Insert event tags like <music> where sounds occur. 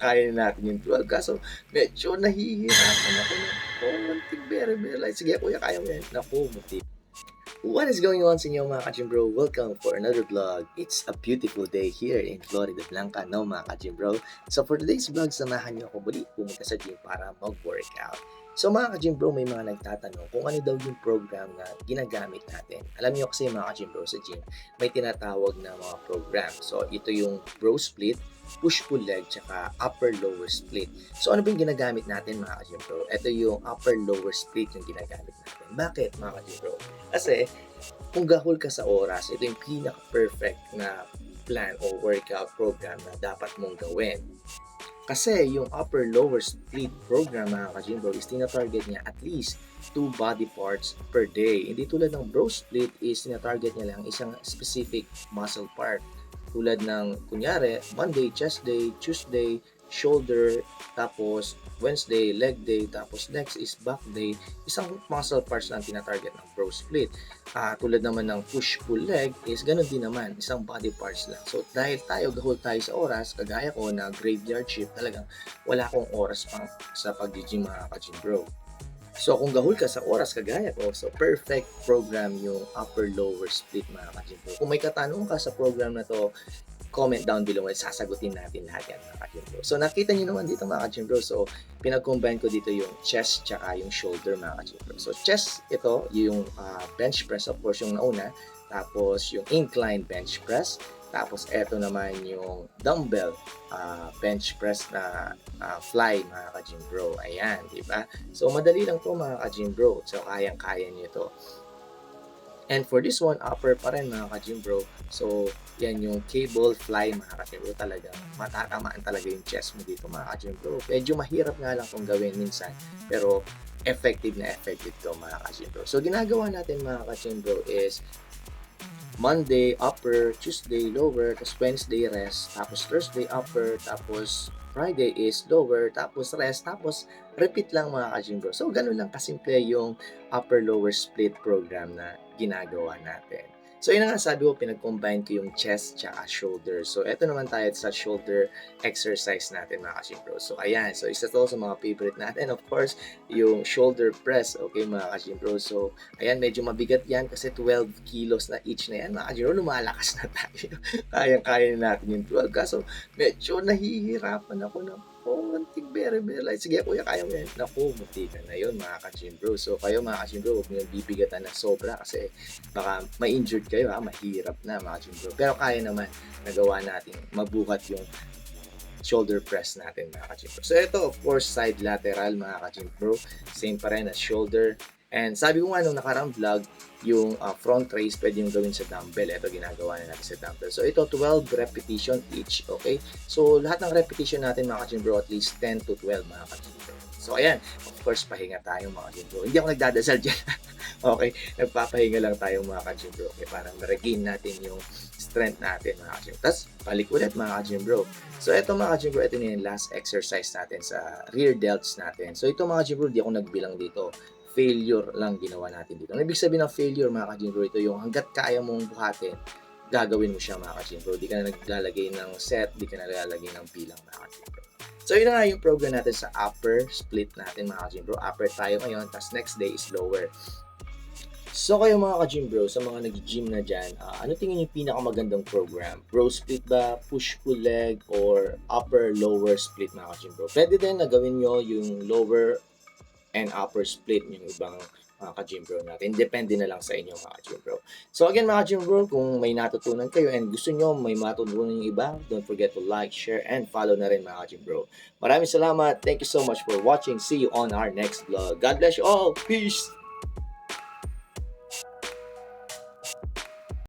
kaya na natin yung 12. Kaso, medyo nahihirapan ako ng konting very, very light. Sige, kuya, kaya mo yan. Naku, muti. What is going on sa inyo mga ka bro? Welcome for another vlog. It's a beautiful day here in Florida Blanca, no mga ka bro? So for today's vlog, samahan niyo ako muli pumunta sa gym para mag-workout. So mga ka bro, may mga nagtatanong kung ano daw yung program na ginagamit natin. Alam niyo kasi mga ka bro, sa gym, may tinatawag na mga program. So ito yung bro split, push-pull leg, tsaka upper-lower split. So ano ba yung ginagamit natin mga ka bro? Ito yung upper-lower split yung ginagamit natin. Bakit mga ka bro? Kasi kung gahol ka sa oras, ito yung pinaka-perfect na plan o workout program na dapat mong gawin. Kasi yung upper-lower split program mga ka bro is tina-target niya at least two body parts per day. Hindi tulad ng bro split is tina-target niya lang isang specific muscle part. Tulad ng, kunyari, Monday, chest day, Tuesday, shoulder, tapos Wednesday, leg day, tapos next is back day. Isang muscle parts lang tina-target ng bro split. Ah, tulad naman ng push-pull leg is ganun din naman, isang body parts lang. So dahil tayo, gahol tayo sa oras, kagaya ko na graveyard shift, talagang wala akong oras pang sa pag-gym mga ka-gym bro. So kung gahol ka sa oras kagaya ko, so perfect program yung upper-lower split mga ka-gym bro. Kung may katanong ka sa program na to, comment down below at sasagutin natin lahat yan mga ka-gym bro. So nakita nyo naman dito mga ka-gym bro, so pinag-combine ko dito yung chest tsaka yung shoulder mga ka-gym bro. So chest, ito yung ah, bench press of course yung nauna, tapos yung incline bench press, tapos eto naman yung dumbbell ah, bench press na ah, fly mga ka-gym bro. Ayan, di ba? So madali lang to mga ka-gym bro. So kayang-kaya niyo to. And for this one, upper pa rin mga ka-gym bro. So, yan yung cable fly mga ka-gym bro. Talagang matatamaan talaga yung chest mo dito mga ka-gym bro. Medyo mahirap nga lang kung gawin minsan. Pero, effective na effective to mga ka-gym bro. So, ginagawa natin mga ka-gym bro is Monday upper, Tuesday lower, tapos Wednesday rest, tapos Thursday upper, tapos Friday is lower, tapos rest, tapos repeat lang mga ka-gym bro. So, ganun lang kasimple yung upper-lower split program na ginagawa natin. So, yun na nga sabi ko, pinag-combine ko yung chest tsaka shoulder. So, eto naman tayo sa shoulder exercise natin mga ka-gym bro. So, ayan. So, isa to sa mga favorite natin. Of course, yung shoulder press. Okay mga ka-gym bro. So, ayan, medyo mabigat yan kasi 12 kilos na each na yan. Mga ka-gym bro, lumalakas na <laughs> tayo. Kayang-kaya na natin yung 12. Kaso, medyo nahihirapan ako ng konting very very light. Sige kuya, kaya mo yan. Naku, muti ka na yun mga ka-gym bro. So kayo mga ka-gym bro, huwag nyo bibigatan ng sobra kasi baka ma-injured kayo ha, mahirap na mga ka-gym bro. Pero kaya naman, nagawa natin mabuhat yung shoulder press natin mga ka-gym bro. So ito of course side lateral mga ka-gym bro. Same pa rin as shoulder. And sabi ko nga nung nakarang vlog, yung uh, front raise pwede yung gawin sa dumbbell. Ito ginagawa na natin sa dumbbell. So ito 12 repetition each, okay? So lahat ng repetition natin mga ka-gym bro at least 10 to 12 mga ka-gym. So ayan, of course pahinga tayo mga ka-gym bro. Hindi ako nagdadasal dyan. <laughs> okay, nagpapahinga lang tayo mga ka-gym bro. Okay, para ma-regain natin yung strength natin mga ka-gym. Tapos balik ulit mga ka-gym bro. So ito mga ka-gym bro, ito na yung last exercise natin sa rear delts natin. So ito mga ka-gym bro, di ako nagbilang dito failure lang ginawa natin dito. Ang ibig sabihin ng failure mga ka bro, ito yung hanggat kaya mong buhatin, gagawin mo siya mga ka bro. Di ka na naglalagay ng set, di ka na naglalagay ng bilang mga ka bro. So yun na nga yung program natin sa upper split natin mga ka bro. Upper tayo ngayon, tapos next day is lower. So kayo mga ka-gym bro, sa mga nag-gym na dyan, ah, ano tingin yung pinakamagandang program? Bro split ba, push-pull leg, or upper-lower split mga ka-gym bro? Pwede din na gawin nyo yung lower and upper split yung ibang mga ka-gym bro natin. Depende na lang sa inyo mga ka-gym bro. So again mga ka-gym bro, kung may natutunan kayo and gusto nyo may matutunan yung iba, don't forget to like, share, and follow na rin mga ka-gym bro. Maraming salamat. Thank you so much for watching. See you on our next vlog. God bless you all. Peace!